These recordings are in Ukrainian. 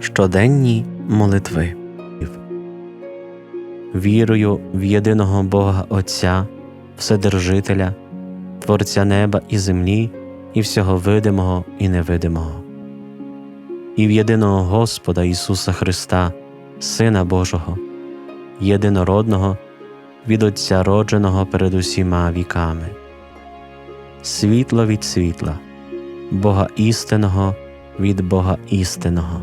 Щоденні молитви. Вірую в єдиного Бога Отця, Вседержителя, Творця неба і землі, і всього видимого і невидимого, і в єдиного Господа Ісуса Христа, Сина Божого, єдинородного, від Отця родженого перед усіма віками, світло від світла, Бога істинного від Бога істинного,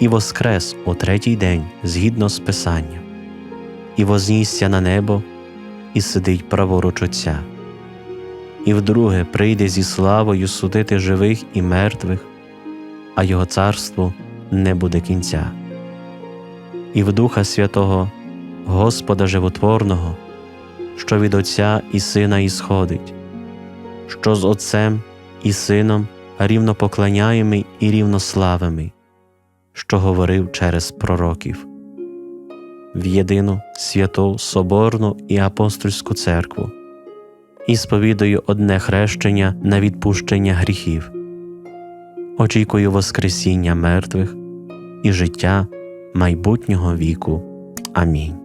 і воскрес у третій день згідно з Писанням, і вознісся на небо, і сидить праворуч Отця. І вдруге прийде зі славою судити живих і мертвих, а Його царству не буде кінця. І в Духа Святого, Господа Животворного, що від Отця і Сина ісходить, що з Отцем і Сином рівнопоклоняємий і рівнославимий, що говорив через пророків, в єдину святу Соборну і апостольську церкву і сповідую одне хрещення на відпущення гріхів. Очікую Воскресіння мертвих і життя майбутнього віку. Амінь.